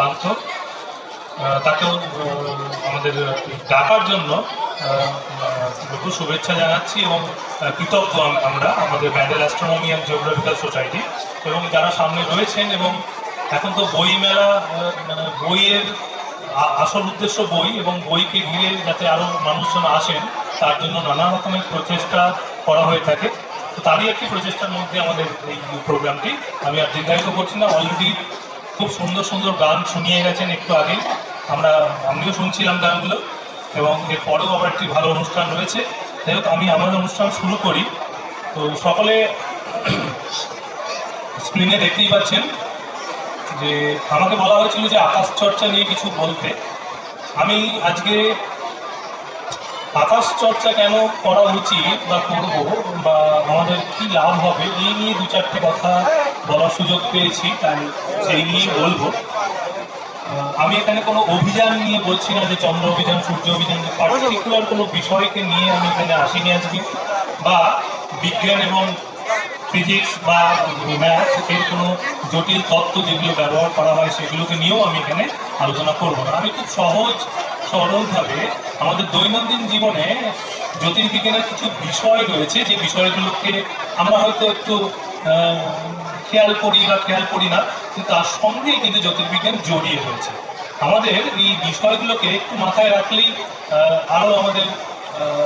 আহ, তাকেও আমাদের ডাকার জন্য বহু শুভেচ্ছা জানাচ্ছি এবং কৃতজ্ঞ আমরা আমাদের Bandel astronomy and geographical society এবং যারা সামনে রয়েছেন এবং এখন তো বই মেলা মানে বইয়ের আসল উদ্দেশ্য বই এবং বইকে ঘিরে যাতে আরও মানুষজন আসেন তার জন্য নানা রকমের প্রচেষ্টা করা হয়ে থাকে। তো তারই একটি প্রচেষ্টার মধ্যে আমাদের এই প্রোগ্রামটি। আমি আর দীর্ঘায়িত করছি না অলরেডি খুব সুন্দর সুন্দর গান শুনিয়ে গেছেন একটু আগে। আমরা, আমিও শুনছিলাম গানগুলো এবং এর পরেও আবার একটি ভালো অনুষ্ঠান রয়েছে। যাই হোক, আমি আমার অনুষ্ঠান শুরু করি। তো সকলে স্ক্রিনে দেখতেই পাচ্ছেন যে আমাকে বলা হয়েছিল যে আকাশ চর্চা নিয়ে কিছু বলতে। আমি আজকে আকাশ চর্চা কেন করা উচিত বা করব বা আমাদের কি লাভ হবে, এই নিয়ে দু চারটে কথা বলার সুযোগ পেয়েছি, তাই সেই নিয়ে বলব। আমি এখানে কোনো অভিযান নিয়ে বলছি না যে চন্দ্র অভিযান, সূর্য অভিযান পার্টিকুলার কোনো বিষয়কে নিয়ে আমি এখানে আসিনি আজকে। বা বিজ্ঞান এবং ফিজিক্স বা ম্যাথ এর কোনো জটিল তত্ত্ব যেগুলো ব্যবহার করা হয় সেগুলোকে নিয়েও আমি এখানে আলোচনা করব না। আমি খুব সহজ সরলভাবে আমাদের দৈনন্দিন জীবনে জ্যোতির্বিজ্ঞানের কিছু বিষয় রয়েছে, যে বিষয়গুলোকে আমরা হয়তো একটু খেয়াল করি বা খেয়াল করি না, কিন্তু তার সঙ্গেই কিন্তু জ্যোতির্বিজ্ঞান জড়িয়ে রয়েছে। আমাদের এই বিষয়গুলোকে একটু মাথায় রাখলেই আরও আমাদের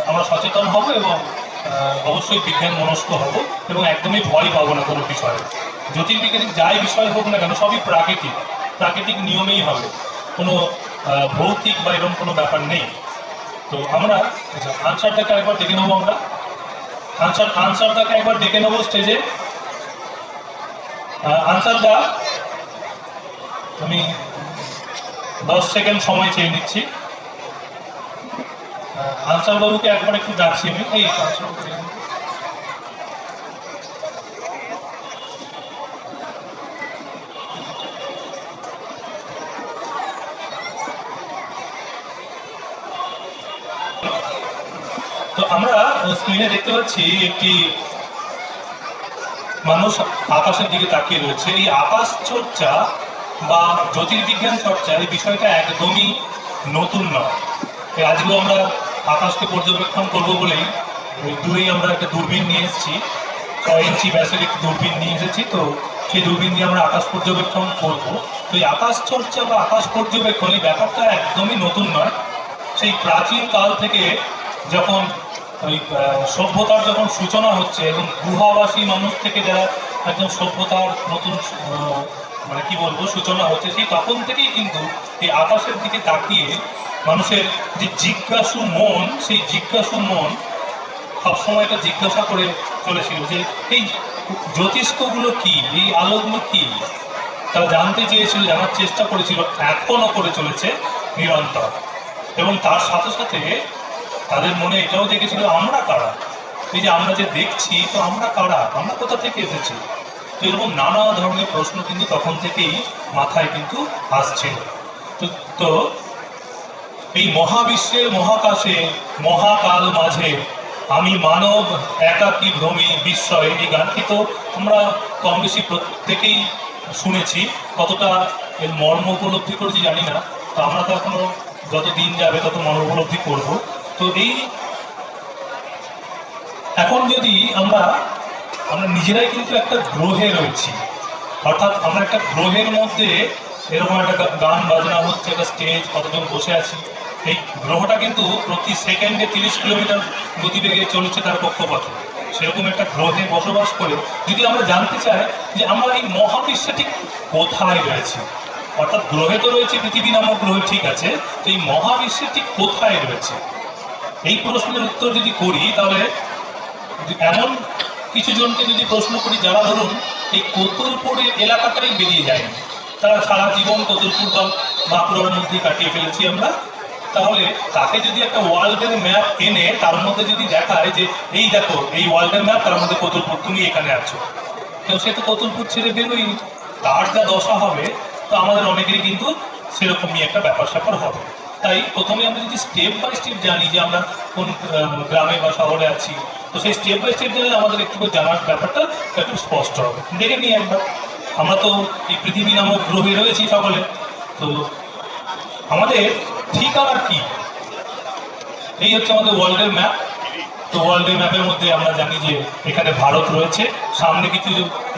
আমরা সচেতন হব এবং অবশ্যই বিজ্ঞান মনস্ক হব এবং একদমই ভয় পাবো না কোনো বিষয়ে। জ্যোতির্বিজ্ঞানের যাই বিষয় হোক না কেন, সবই প্রাকৃতিক। প্রাকৃতিক নিয়মেই হবে। কোনো ভৌতিক বা এরকম কোনো ব্যাপার নেই। তো আমরা আনসারটাকে একবার দেখে নেব আমরা। আনসার, আনসারটাকে একবার দেখে নেব স্টেজে। আনসারটা আমি দশ সেকেন্ড সময় চেয়ে নিচ্ছি। আনসার বাবুকে একবার একটু ডাকছি আমি। এই আনসার তো আমরা স্ক্রিনে দেখতে পাচ্ছি একটি মানুষ আকাশের দিকে তাকিয়ে রয়েছে। এই আকাশ চর্চা বা জ্যোতির্বিজ্ঞান চর্চা এই বিষয়টা একদমই নতুন নয়। আজকেও আমরা আকাশকে পর্যবেক্ষণ করব বলেই ওই দূরেই আমরা একটা দূরবীন নিয়ে এসেছি। ছয় ইঞ্চি ব্যাসের একটি দূরবীন নিয়ে এসেছি, তো সেই দূরবীন দিয়ে আমরা আকাশ পর্যবেক্ষণ করব। তো এই আকাশ চর্চা বা আকাশ পর্যবেক্ষণ এই ব্যাপারটা একদমই নতুন নয়। সেই প্রাচীন কাল থেকে যখন ওই সভ্যতার যখন সূচনা হচ্ছে এবং গুহাবাসী মানুষ থেকে যারা একদম সভ্যতার নতুন মানে কি বলব, সূচনা হচ্ছে, সেই তখন থেকেই কিন্তু এই আকাশের দিকে তাকিয়ে মানুষের যে জিজ্ঞাসু মন, সেই জিজ্ঞাসু মন সবসময় এটা জিজ্ঞাসা করে চলেছিল যে, এই জ্যোতিষ্কগুলো কি? এই আলোগুলো কি? তারা জানতে চেয়েছিল, জানার চেষ্টা করেছিল এখনও করে চলেছে নিরন্তর। এবং তার সাথে সাথে তাদের মনে এটাও জেগেছিল আমরা কারা? এই যে আমরা যে দেখছি, তো আমরা কারা? আমরা কোথা থেকে এসেছি? তো এরকম নানা ধরনের প্রশ্ন কিন্তু তখন থেকেই মাথায় কিন্তু আসছিল তো তো এই মহাবিশ্বের মহাকাশে, মহাকাল মাঝে আমি মানব একাকী ভ্রমি বিস্ময়ে এই গানটি তো আমরা কম বেশি প্রত্যেকেই শুনেছি, কতটা এর মর্ম উপলব্ধি করেছি জানি না। তো আমরা তো এখনও যত দিন যাবে তত মর্ম উপলব্ধি করব। তো এই এখন যদি আমরা আমরা নিজেরাই কিন্তু একটা গ্রহে রয়েছি। অর্থাৎ আমরা একটা গ্রহের মধ্যে এরকম একটা গান বাজনা হচ্ছে, একটা স্টেজ কতজন বসে আছি, এই গ্রহটা কিন্তু প্রতি সেকেন্ডে তিরিশ কিলোমিটার গতিবেগে চলছে তার কক্ষপথে সেরকম একটা গ্রহে বসবাস করে যদি আমরা জানতে চাই যে আমরা এই মহাবিশ্বে ঠিক কোথায় রয়েছে, অর্থাৎ গ্রহে তো রয়েছে পৃথিবী নামক গ্রহ ঠিক আছে, তো এই মহাবিশ্বে ঠিক কোথায় রয়েছে? এই প্রশ্নের উত্তর যদি করি, তাহলে এমন কিছু জনকে যদি প্রশ্ন করি, যারা ধরুন এই কোতুলপুরের এলাকাটাই বেরিয়ে যায়, তারা সারা জীবন কোতুলপুর বা বাঁকুড়ার মধ্যে কাটিয়ে ফেলেছি আমরা, তাহলে তাকে যদি একটা ওয়ার্ল্ডের ম্যাপ এনে তার মধ্যে যদি দেখায় যে, এই দেখো, এই ওয়ার্ল্ডের ম্যাপ, তার মধ্যে কোতুলপুর, তুমি এখানে আছো। তো সে তো কোতুলপুর ছেড়ে বেরোয়নি? তার যা দশা হবে, তো আমাদের অনেকেরই কিন্তু সেরকমই একটা ব্যাপার স্যাপার হবে। তাই প্রথমে আমরা যদি স্টেপ বাই স্টেপ জানি যে আমরা কোন গ্রামে বা শহরে আছি, তো সেই স্টেপ বাই স্টেপ জানলে আমাদের একটু জানার ব্যাপারটা একটু স্পষ্ট হবে। দেখে নিই একবার। আমরা তো এই পৃথিবী নামক গ্রহে রয়েছি সকলে, তো আমাদের ঠিকানা কি? এই হচ্ছে আমাদের ওয়ার্ল্ডের ম্যাপ তো ওয়ার্ল্ডের ম্যাপের মধ্যে আমরা জানি যে এখানে ভারত রয়েছে। সামনে কিছু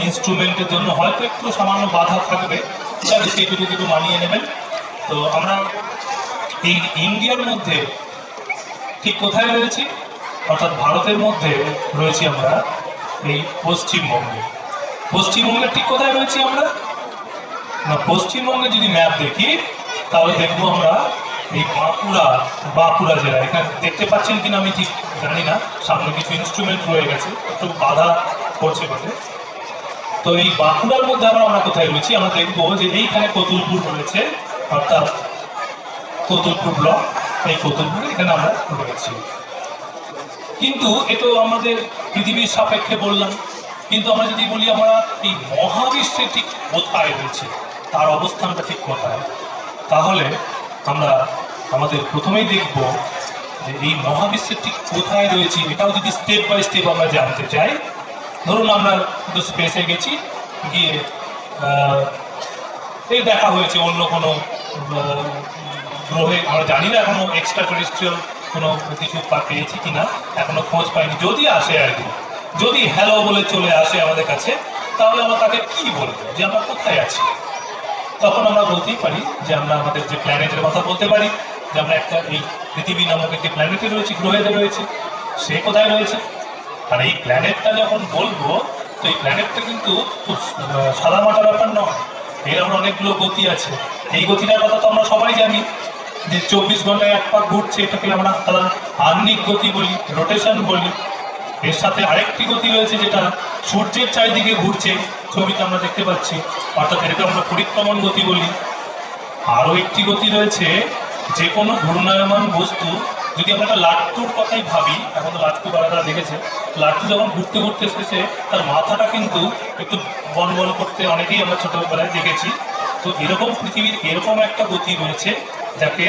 ইনস্ট্রুমেন্টের জন্য হয়তো একটু সামান্য বাধা থাকবে। সেটুকু মানিয়ে নেবেন। তো আমরা এই ইন্ডিয়ার মধ্যে, ঠিক কোথায় রয়েছি? অর্থাৎ ভারতের মধ্যে রয়েছি আমরা এই পশ্চিমবঙ্গে। পশ্চিমবঙ্গের ঠিক কোথায় রয়েছি আমরা? না, পশ্চিমবঙ্গে যদি ম্যাপ দেখি, তাহলে দেখব আমরা এই বাঁকুড়া বাঁকুড়া জেলা। এখানে দেখতে পাচ্ছেন কিনা আমি ঠিক জানি না। সামনে কিছু ইনস্ট্রুমেন্ট রয়ে গেছে, একটু বাধা করছে বলে তো এই বাঁকুড়ার মধ্যে আমরা আমরা কোথায় রয়েছি? আমরা দেখব যে এইখানে কতুলপুর রয়েছে, অর্থাৎ কতুলপুর ব্লক এই কতুলপুর এখানে আমরা রয়েছি কিন্তু এ তো আমাদের পৃথিবীর সাপেক্ষে বললাম, কিন্তু আমরা যদি বলি আমরা এই মহাবিশ্বে ঠিক কোথায় রয়েছে, তার অবস্থানটা ঠিক কোথায়? তাহলে আমরা আমাদের প্রথমেই দেখব যে এই মহাবিশ্বের ঠিক কোথায় রয়েছে, এটাও যদি স্টেপ বাই স্টেপ আমরা জানতে চাই। ধরুন আমরা কিন্তু স্পেসে গেছি, গিয়ে এই দেখা হয়েছে অন্য কোনো গ্রহে, আমরা জানি না এখনও এক্সট্রা টেরিস্ট্রিয়াল কোনো কিছু পেয়েছি কিনা, এখনও খোঁজ পাইনি। যদি আসে আর কি, যদি হ্যালো বলে চলে আসে আমাদের কাছে, তাহলে আমরা তাকে কি বলব? যে আমরা কোথায় আছি? তখন আমরা বলতেই পারি যে আমরা আমাদের যে প্ল্যানেটের কথা বলতে পারি, যে আমরা একটা এই পৃথিবী নামক একটি প্ল্যানেটে রয়েছি, গ্রহেতে রয়েছে। সে কোথায় রয়েছে? আর এই প্ল্যানেটটা যখন বলব, তো এই প্ল্যানেটটা কিন্তু খুব সাদামাটা ব্যাপার নয়। এর অনেকগুলো গতি আছে। এই গতিটার কথা তো আমরা সবাই জানি। যে চব্বিশ ঘন্টায় এক পাক ঘুরছে, এটাকে আমরা আহ্নিক গতি বলি রোটেশন বলি। এর সাথে আরেকটি গতি রয়েছে যেটা সূর্যের চারিদিকে ঘুরছে, ছবিতে আমরা দেখতে পাচ্ছি। অর্থাৎ এটাকে আমরা পরিক্রমণ গতি বলি। আরও একটি গতি রয়েছে, যে কোনো ঘূর্ণায়মান বস্তু, যদি আমরা একটা লাট্টুর কথাই ভাবি, এখন তো লাট্টু বাড়াটা দেখেছে, লাট্টু যখন ঘুরতে ঘুরতে শেষে তার মাথাটা কিন্তু একটু বল বল করতে অনেকেই আমরা ছোটবেলায় দেখেছি। তো এরকম পৃথিবীর এরকম একটা গতি রয়েছে যাকে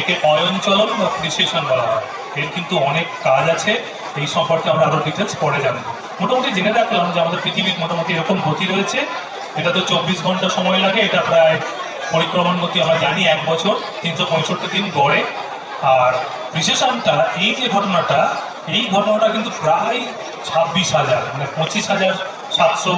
একে অয়নচলন বা প্রিসেশন বলা হয়। এর কিন্তু অনেক কাজ আছে, এই সম্পর্কে আমরা আরও ডিটেলস পরে জানব। মোটামুটি জেনে রাখলাম যে আমাদের পৃথিবীর মোটামুটি এরকম গতি রয়েছে। এটা তো চব্বিশ ঘণ্টা সময় লাগে, এটা প্রায় পরিক্রমণ গতি আমরা জানি এক বছর, তিনশো পঁয়ষট্টি দিন গড়ে। আর বিশেষণটা, এই যে ঘটনাটা, এই ঘটনাটা কিন্তু প্রায় ছাব্বিশ হাজার মানে পঁচিশ হাজার সাতশো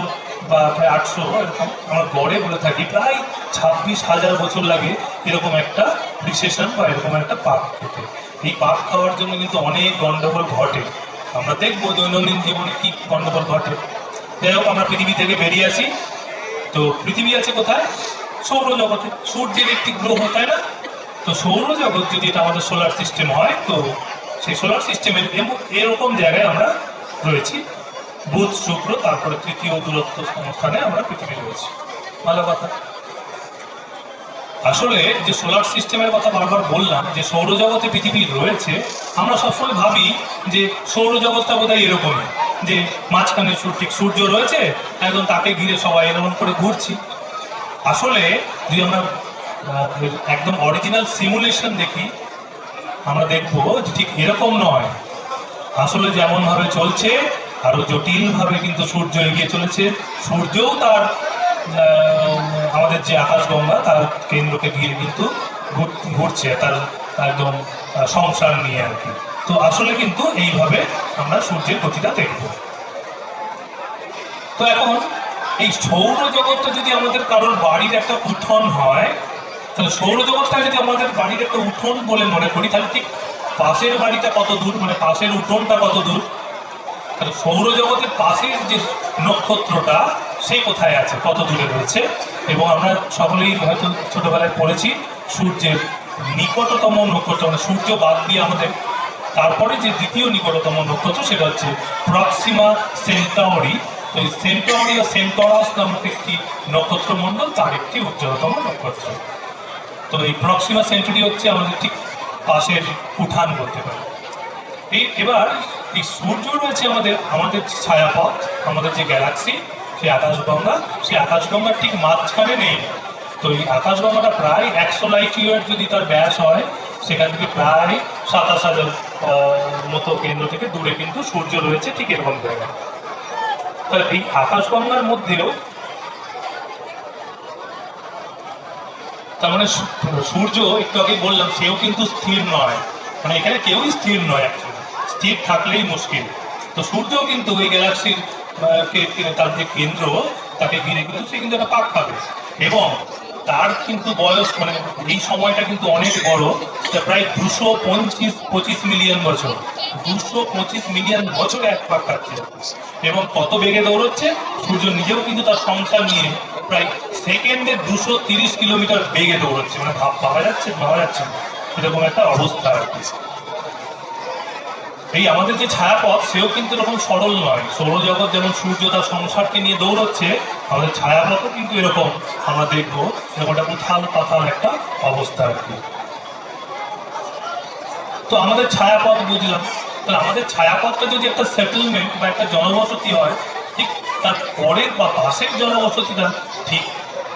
বা প্রায় আটশো এরকম আমরা গড়ে বলে থাকি, প্রায় ছাব্বিশ হাজার বছর লাগে এরকম একটা বিশেষণ বা এরকম একটা পাক খেতে। এই পাক খাওয়ার জন্য কিন্তু অনেক গন্ডগোল ঘটে। আমরা দেখব দৈনন্দিন জীবনে কি গন্ডগোল ঘটে। যাই হোক, আমরা পৃথিবী থেকে বেরিয়ে আসি। তো পৃথিবী আছে কোথায়? সৌরজগতে। সূর্যের একটি গ্রহ, তাই না? তো সৌরজগৎ যদি এটা আমাদের সোলার সিস্টেম হয়, তো সেই সোলার সিস্টেমের এরকম জায়গায় আমরা রয়েছি। বুধ, শুক্র, তারপরে তৃতীয় দূরত্ব স্থানে আমরা পৃথিবী রয়েছি। ভালো কথা। আসলে যে সোলার সিস্টেমের কথা বারবার বললাম, যে সৌরজগতে পৃথিবী রয়েছে, আমরা সবসময় ভাবি যে সৌরজগৎটা বোধহয় এরকমই, যে মাঝখানে ঠিক সূর্য রয়েছে, একদম তাকে ঘিরে সবাই এরকম করে ঘুরছি। আসলে যদি আমরা একদম অরিজিনাল সিমুলেশন দেখি, আমরা দেখব যে ঠিক এরকম নয়। আসলে যেমনভাবে চলছে আরও জটিল ভাবে কিন্তু সূর্য এগিয়ে চলেছে। সূর্যও তার আমাদের যে আকাশগঙ্গা, তার কেন্দ্রকে ঘিরে কিন্তু ঘুরছে, তার একদম সংসার নিয়ে আর কি। তো আসলে কিন্তু এইভাবে আমরা সূর্যের গতিটা দেখব। তো এখন এই সৌরজগৎটা যদি আমাদের কারোর বাড়ির একটা উঠোন হয়, তাহলে সৌরজগৎটা যদি আমাদের বাড়ির একটা উঠোন বলে মনে করি, তাহলে ঠিক পাশের বাড়িটা কত দূর মানে পাশের উঠোনটা কত দূর? তাহলে সৌরজগতের পাশের যে নক্ষত্রটা, সে কোথায় আছে? কত দূরে রয়েছে? এবং আমরা সকলেই হয়তো ছোটবেলায় পড়েছি, সূর্যের নিকটতম নক্ষত্র মানে সূর্য বাদ দিয়ে আমাদের তারপরে যে দ্বিতীয় নিকটতম নক্ষত্র, সেটা হচ্ছে প্রক্সিমা সেন্টাউরি তো এই সেন্টাউরি ও সেন্টরাস নামক একটি নক্ষত্র মণ্ডল তার একটি উজ্জ্বলতম নক্ষত্র। তো এই প্রক্সিমা সেন্টুরি হচ্ছে আমাদের ঠিক পাশের উঠান বলতে পারি এই এবার এই সূর্য রয়েছে আমাদের আমাদের ছায়াপথ, আমাদের যে গ্যালাক্সি সেই আকাশগঙ্গা। সেই আকাশগঙ্গার ঠিক মাঝখানে নেই। তো এই আকাশগঙ্গাটা প্রায় একশো লাইট ইয়ার যদি তার ব্যাস হয়, সেখান থেকে প্রায় সাতাশ হাজার মতো কেন্দ্র থেকে দূরে কিন্তু সূর্য রয়েছে ঠিক এরকম জায়গায়। তাহলে এই আকাশগঙ্গার মধ্যেও তার মানে সূর্য, একটু আগে বললাম, সেও কিন্তু স্থির নয়। মানে এখানে কেউই স্থির নয় অ্যাকচুয়ালি স্থির থাকলেই মুশকিল। তো সূর্যও কিন্তু ওই গ্যালাক্সির তার যে কেন্দ্র, তাকে ঘিরে কিন্তু সে কিন্তু একটা পাক খাবে। এবং তার কিন্তু বয়স মানে এই সময়টা কিন্তু অনেক বড় প্রায় দুশো পঁচিশ পঁচিশ মিলিয়ন বছর। দুশো পঁচিশ মিলিয়ন বছর এক পাক খাচ্ছে। এবং কত বেগে দৌড়চ্ছে? সূর্য নিজেও কিন্তু তার সংসার নিয়ে প্রায় সেকেন্ডে দুশো তিরিশ কিলোমিটার বেগে দৌড়চ্ছে। মানে ভাব পাওয়া যাচ্ছে পাওয়া যাচ্ছে। এরকম একটা অবস্থা আর কি। এই আমাদের যে ছায়াপথ, সেও কিন্তু এরকম সরল নয়। সৌরজগৎ যেমন সূর্য তার সংসারকে নিয়ে দৌড়চ্ছে, আমাদের ছায়াপথও কিন্তু এরকম আমরা দেখব। এরকম একটা উথাল পাথাল একটা অবস্থা আর কি। তো আমাদের ছায়াপথ বুঝলাম। তাহলে আমাদের ছায়াপথটা যদি একটা সেটেলমেন্ট বা একটা জনবসতি হয়, ঠিক তার পরের বা পাশের জনবসতিটা ঠিক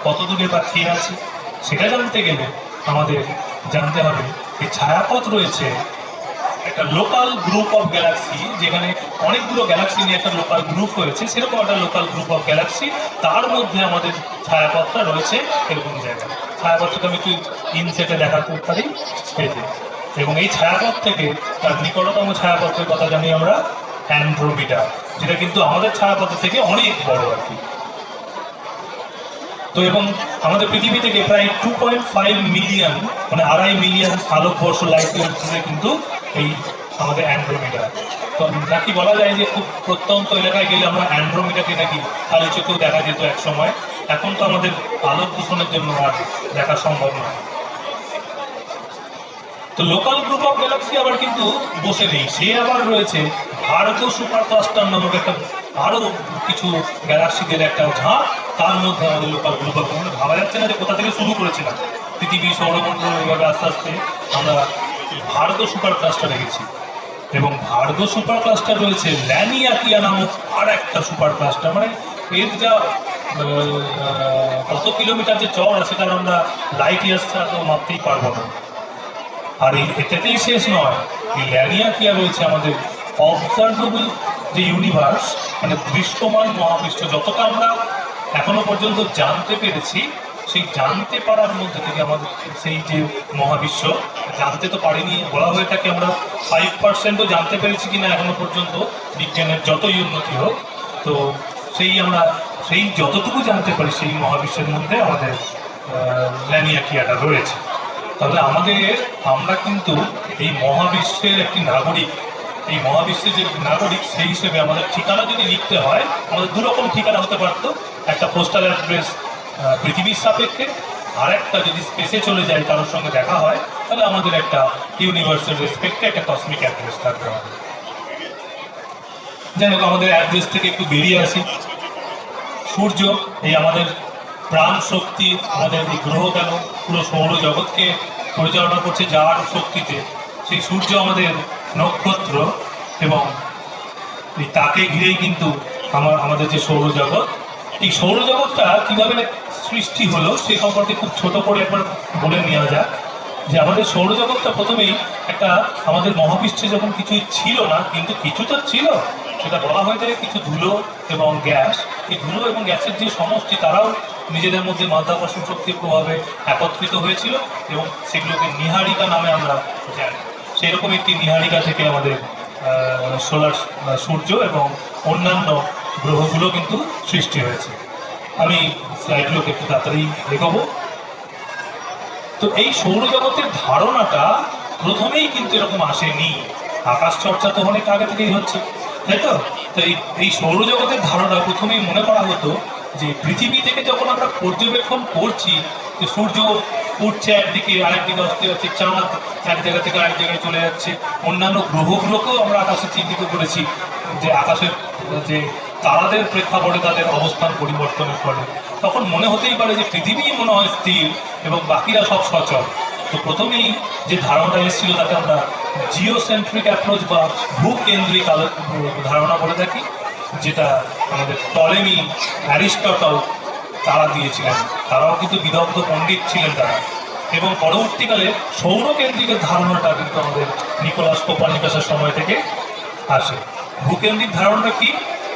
কত দূরে বা কে আছে, সেটা জানতে গেলে আমাদের জানতে হবে যে ছায়াপথ রয়েছে একটা লোকাল গ্রুপ অফ গ্যালাক্সি যেখানে অনেকগুলো গ্যালাক্সি নিয়ে একটা লোকাল গ্রুপ হয়েছে। সেরকম একটা লোকাল গ্রুপ অফ গ্যালাক্সি তার মধ্যে আমাদের ছায়াপথটা রয়েছে এরকম জায়গায়। ছায়াপথটাকে আমি একটু ইনসেটে দেখাতে পারি। এই এবং এই ছায়াপথ থেকে তার নিকটতম ছায়াপথের কথা জানি আমরা অ্যান্ড্রোমিডা যেটা কিন্তু আমাদের ছায়াপথের থেকে অনেক বড় আর কি। তো এবং আমাদের পৃথিবী থেকে প্রায় টু পয়েন্ট ফাইভ মিলিয়ন মানে আড়াই মিলিয়ন আলোকবর্ষ লাইট কিন্তু এই আমাদের অ্যান্ড্রোমিটার। তো নাকি বলা যায় যে খুব প্রত্যন্ত এলাকায় গেলে আমরা অ্যান্ড্রোমিটারকে নাকি খালি চোখেও দেখা যেত এক সময়। এখন তো আমাদের আলোক দূষণের জন্য আর দেখা সম্ভব নয়। তো লোকাল গ্রুপ অফ গ্যালাক্সি আবার কিন্তু বসে নেই। সে আবার রয়েছে ভারত সুপার ক্লাস্টার নামক একটা আরও কিছু গ্যালাক্সিদের একটা ঝাঁক তার মধ্যে আমাদের লোকাল গ্রুপ অফ ভাবা যাচ্ছে না যে কোথা থেকে শুরু করেছিলাম। পৃথিবী, সৌরমণ্ডল এইভাবে আস্তে আস্তে। আমরা ভারত সুপার ক্লাস্টার গেছি এবং ভার্গ সুপার ক্লাস্টার রয়েছে ল্যানিয়াকিয়া নামক আর একটা সুপার ক্লাস্টার। মানে এর যা কত কিলোমিটার যে আছে তার আমরা লাইট ইয়ার্স ছাড়া তো মাপতেই পারব না। আর এই এটাতেই শেষ নয়, এই ল্যানিয়াকিয়া রয়েছে আমাদের অবজারভেবল যে ইউনিভার্স মানে দৃশ্যমান মহাবিশ্ব, যতটা আমরা এখনও পর্যন্ত জানতে পেরেছি সেই জানতে পারার মধ্যে থেকে আমাদের সেই যে মহাবিশ্ব, জানতে তো পারিনি, বলা হয়ে থাকে আমরা ফাইভ পার্সেন্টও জানতে পেরেছি কিনা এখনও পর্যন্ত, বিজ্ঞানের যতই উন্নতি হোক। তো সেই আমরা সেই যতটুকু জানতে পারি সেই মহাবিশ্বের মধ্যে আমাদের ল্যানিয়াকিয়াটা রয়েছে। তাহলে আমাদের, আমরা কিন্তু এই মহাবিশ্বের একটি নাগরিক। এই মহাবিশ্বের যে নাগরিক, সেই হিসেবে আমাদের ঠিকানা যদি লিখতে হয়, আমাদের দুরকম ঠিকানা হতে পারতো। একটা পোস্টাল অ্যাড্রেস পৃথিবীর সাপেক্ষে আর একটা যদি স্পেসে চলে যায়, কারোর সঙ্গে দেখা হয়, তাহলে আমাদের একটা ইউনিভার্সাল রেসপেক্টে একটা কসমিক অ্যাড্রেস থাকতে হবে। যাই হোক, আমাদের অ্যাড্রেস থেকে একটু বেরিয়ে আসি। সূর্য, এই আমাদের প্রাণ শক্তি, আমাদের এই গ্রহ কেন পুরো সৌরজগৎকে পরিচালনা করছে যার শক্তিতে, সেই সূর্য আমাদের নক্ষত্র এবং তাকে ঘিরেই কিন্তু আমার, আমাদের যে সৌরজগৎ এই সৌরজগৎটা কীভাবে সৃষ্টি হলো সে সম্পর্কে খুব ছোট করে একবার বলে নেওয়া যাক। যে আমাদের সৌরজগৎটা প্রথমেই একটা আমাদের মহাবিশ্বে যখন কিছুই ছিল না, কিন্তু কিছু তো ছিল, সেটা বলা হয়ে যায় কিছু ধুলো এবং গ্যাস। এই ধুলো এবং গ্যাসের যে সমষ্টি, তারাও নিজেদের মধ্যে মাধ্যাকর্ষণ শক্তির প্রভাবে একত্রিত হয়েছিল এবং সেগুলোকে নিহারিকা নামে আমরা জানি। সেরকম একটি নিহারিকা থেকে আমাদের সোলার সূর্য এবং অন্যান্য গ্রহগুলো কিন্তু সৃষ্টি হয়েছে। আমি স্লাইডগুলোকে একটু তাড়াতাড়ি দেখাবো। তো এই সৌরজগতের ধারণাটা প্রথমেই কিন্তু এরকম আসেনি। আকাশ চর্চা তো অনেক আগে থেকেই হচ্ছে, তাই তো? তো এই সৌরজগতের ধারণা প্রথমেই মনে করা হতো যে পৃথিবী থেকে যখন আমরা পর্যবেক্ষণ করছি, যে সূর্য উঠছে একদিকে আরেকদিকে অস্তে হচ্ছে চাঁদ এক জায়গা থেকে আরেক জায়গায় চলে যাচ্ছে, অন্যান্য গ্রহগুলোকেও আমরা আকাশে চিহ্নিত করেছি যে আকাশের যে তারাদের প্রেক্ষাপটে তাদের অবস্থান পরিবর্তনের ফলে তখন মনে হতেই পারে যে পৃথিবীই মনে হয় স্থির এবং বাকিরা সব সচল। তো প্রথমেই যে ধারণাটা এসেছিল তাকে আমরা জিওসেন্ট্রিক অ্যাপ্রোচ বা ভূকেন্দ্রিক ধারণা বলে থাকি, যেটা আমাদের টলেমি অ্যারিস্টটল তারা দিয়েছিলেন। তারাও কিন্তু বিদগ্ধ পণ্ডিত ছিলেন তারা। এবং পরবর্তীকালে সৌরকেন্দ্রিকের ধারণাটা কিন্তু আমাদের নিকোলাস কোপারনিকাসের সময় থেকে আসে। ভূকেন্দ্রিক ধারণাটা কি?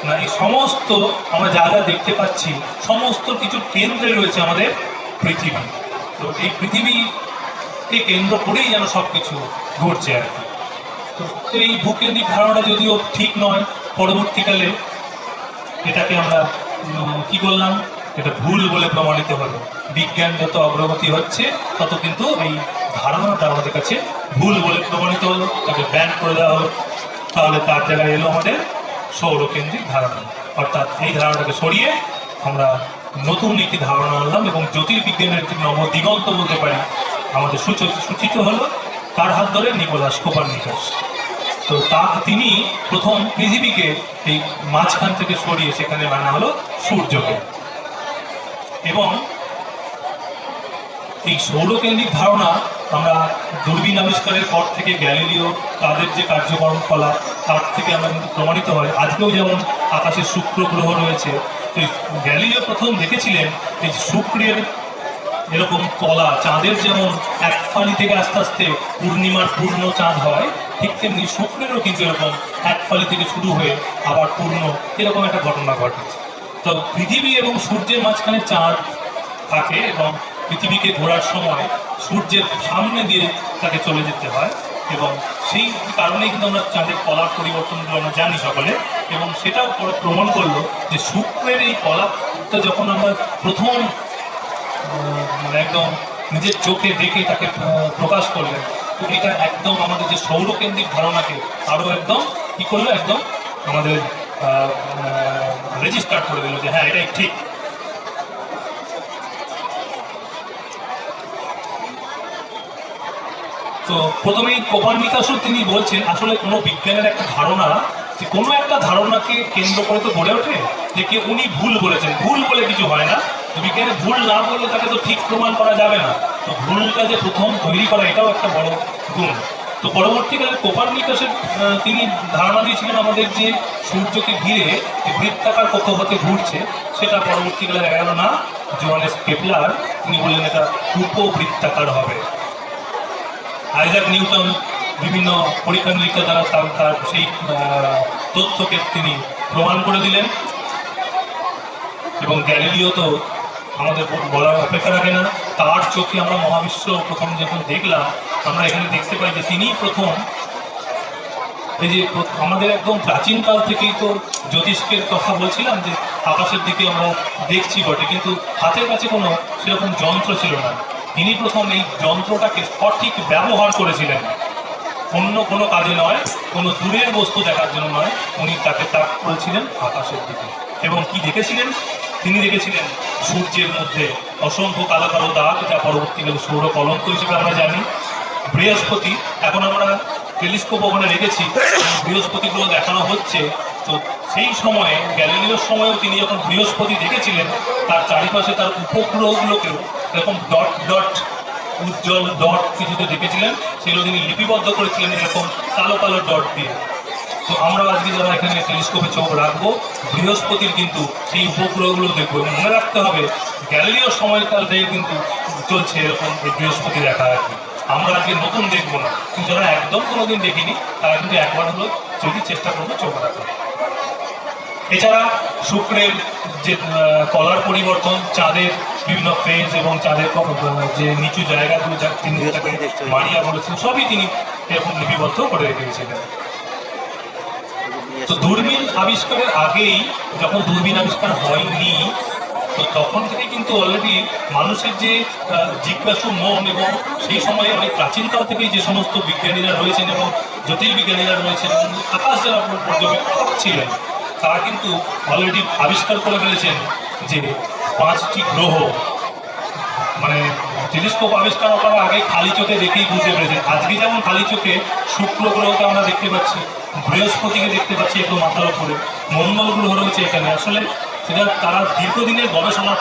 না এই সমস্ত আমরা যা যা দেখতে পাচ্ছি, সমস্ত কিছু কেন্দ্রে রয়েছে আমাদের পৃথিবী। তো এই পৃথিবীকে কেন্দ্র করেই যেন সব কিছু ঘটছে আর কি। তো এই ভূকেন্দ্রিক ধারণা যদিও ঠিক নয়, পরবর্তীকালে এটাকে আমরা কি করলাম এটা ভুল বলে প্রমাণিত হলো। বিজ্ঞান যত অগ্রগতি হচ্ছে, তত কিন্তু এই ধারণাটা আমাদের কাছে ভুল বলে প্রমাণিত হলো। তাকে ব্যান করে দেওয়া হলো। তাহলে তার জায়গায় এলো আমাদের সৌরকেন্দ্রিক ধারণা। অর্থাৎ এই ধারণাটাকে সরিয়ে আমরা নতুন একটি ধারণা আনলাম এবং জ্যোতির্বিজ্ঞানের একটি নব দিগন্ত বলতে পারি। আমাদের সূচ- সূচিত হলো তার হাত ধরে নিকোলাস কোপারনিকাস। তো তা তিনি প্রথম পৃথিবীকে এই মাঝখান থেকে সরিয়ে সেখানে আনা হলো সূর্যকে। এবং এই সৌরকেন্দ্রিক ধারণা আমরা দূরবীন আবিষ্কারের পর থেকে গ্যালিলিও, তাদের যে কার্যক্রম কলা, তার থেকে আমরা কিন্তু প্রমাণিত হয়। আজকেও যেমন আকাশে শুক্র গ্রহ রয়েছে, তো গ্যালিলিও প্রথম দেখেছিলেন এই শুক্রের এরকম তলা চাঁদের যেমন এক ফালি থেকে আস্তে আস্তে পূর্ণিমার পূর্ণ চাঁদ হয়, ঠিক তেমনি শুক্রেরও কিন্তু এরকম এক ফালি থেকে শুরু হয়ে আবার পূর্ণ এরকম একটা ঘটনা ঘটে। তো পৃথিবী এবং সূর্যের মাঝখানে চাঁদ থাকে এবং পৃথিবীকে ঘোরার সময় সূর্যের সামনে দিয়ে তাকে চলে যেতে হয় এবং সেই কারণেই কিন্তু আমরা চাঁদের কলার পরিবর্তনগুলো আমরা জানি সকলে এবং সেটাও পরে প্রমাণ করল যে শুক্রের এই কলাটা যখন আমরা প্রথম মানে একদম নিজের চোখে দেখে তাকে প্রকাশ করলেন, তো এটা একদম আমাদের যে সৌরকেন্দ্রিক ধারণাকে আরও একদম কি করল? একদম আমাদের রেজিস্টার করে দিল যে হ্যাঁ এটাই ঠিক। তো প্রথমেই কোপারনিকাসও তিনি বলছেন আসলে কোনো বিজ্ঞানের একটা ধারণা যে কোনো একটা ধারণাকে কেন্দ্র করে তো গড়ে ওঠে যে কি উনি ভুল বলেছেন। ভুল বলে কিছু হয় না। বিজ্ঞানে ভুল না বললে তাকে তো ঠিক প্রমাণ করা যাবে না। তো ভুলটা যে প্রথম তৈরি করা এটাও একটা বড় গুণ। তো পরবর্তীকালে কোপারনিকাসের আহ, তিনি ধারণা দিয়েছিলেন আমাদের যে সূর্যকে ঘিরে যে বৃত্তাকার কক্ষপথে ঘুরছে সেটা পরবর্তীকালে দেখা গেল না জোহানেস কেপলার। তিনি বললেন এটা উপবৃত্তাকার হবে। আইজাক নিউটন বিভিন্ন পরীক্ষা নিরীক্ষা দ্বারা তার তার সেই তথ্যকে তিনি প্রমাণ করে দিলেন। এবং গ্যালিলিও তো আমাদের বলার অপেক্ষা রাখে না। তার চোখে আমরা মহাবিশ্ব প্রথম যখন দেখলাম, আমরা এখানে দেখতে পাই যে তিনিই প্রথম। এই যে আমাদের একদম প্রাচীনকাল থেকেই তো জ্যোতিষ্কের কথা বলছিলাম যে আকাশের দিকে আমরা দেখছি বটে, কিন্তু হাতের কাছে কোনো সেরকম যন্ত্র ছিল না। তিনি প্রথম এই যন্ত্রটাকে সঠিক ব্যবহার করেছিলেন। অন্য কোনো কাজে নয়, কোনো দূরের বস্তু দেখার জন্য নয়, উনি তাকে তাক করেছিলেন আকাশের দিকে। এবং কি দেখেছিলেন? তিনি দেখেছিলেন সূর্যের মধ্যে অসংখ্য কালো কালো দাগ, যা পরবর্তীকালে সৌর কলঙ্ক হিসেবে আমরা জানি। বৃহস্পতি, এখন আমরা টেলিস্কোপ ওখানে রেখেছি বৃহস্পতিগুলো দেখানো হচ্ছে। তো সেই সময়ে, গ্যালিলিওর সময়ও তিনি যখন বৃহস্পতি দেখেছিলেন, তার চারিপাশে তার উপগ্রহগুলোকেও এরকম ডট ডট উজ্জ্বল ডট কিছুতে দেখেছিলেন, সেগুলো তিনি লিপিবদ্ধ করেছিলেন এরকম কালো কালো ডট দিয়ে। তো আমরা আজকে যারা এখানে টেলিস্কোপে চোখ রাখব, বৃহস্পতির কিন্তু সেই উপগ্রহগুলো দেখব এবং মনে রাখতে হবে, গ্যালিলিও সময়কাল থেকে কিন্তু চলছে এরকম বৃহস্পতি দেখা আর কি। আমরা আজকে নতুন দেখব না। কিন্তু যারা একদম কোনোদিন দেখিনি, তারা কিন্তু একবার হলো যদি চেষ্টা করব চোখ রাখা এছাড়া শুক্রের যে কলার পরিবর্তন, চাঁদের বিভিন্ন ফেজ এবং চাঁদের যে নিচু জায়গাগুলো যা তিনি মারিয়া বলেছেন সবই তিনি এরকম লিপিবদ্ধ করে রেখেছিলেন তো দূরবীন আবিষ্কারের আগেই যখন দূরবীন আবিষ্কার হয়নি তো তখন থেকে কিন্তু অলরেডি মানুষের যে জিজ্ঞাসু মন এবং সেই সময়ে অনেক প্রাচীনকাল থেকেই যে সমস্ত বিজ্ঞানীরা রয়েছেন এবং জ্যোতির্বিজ্ঞানীরা রয়েছেন এবং আকাশ যারা পর্যবেক্ষক ছিলেন তারা কিন্তু অলরেডি আবিষ্কার করে ফেলেছেন যে পাঁচটি গ্রহ। মানে টেলিস্কোপ আবিষ্কার করার আগে খালি চোখে দেখেই বুঝতে পেরেছে আজকে যেমন খালি চোখে শুক্র গ্রহকে আমরা দেখতে পাচ্ছি, বৃহস্পতিকে দেখতে পাচ্ছি একটু মাথার উপরে, মঙ্গল গ্রহ রয়েছে এখানে। আসলে সেটা তারা দীর্ঘদিনের গবেষণার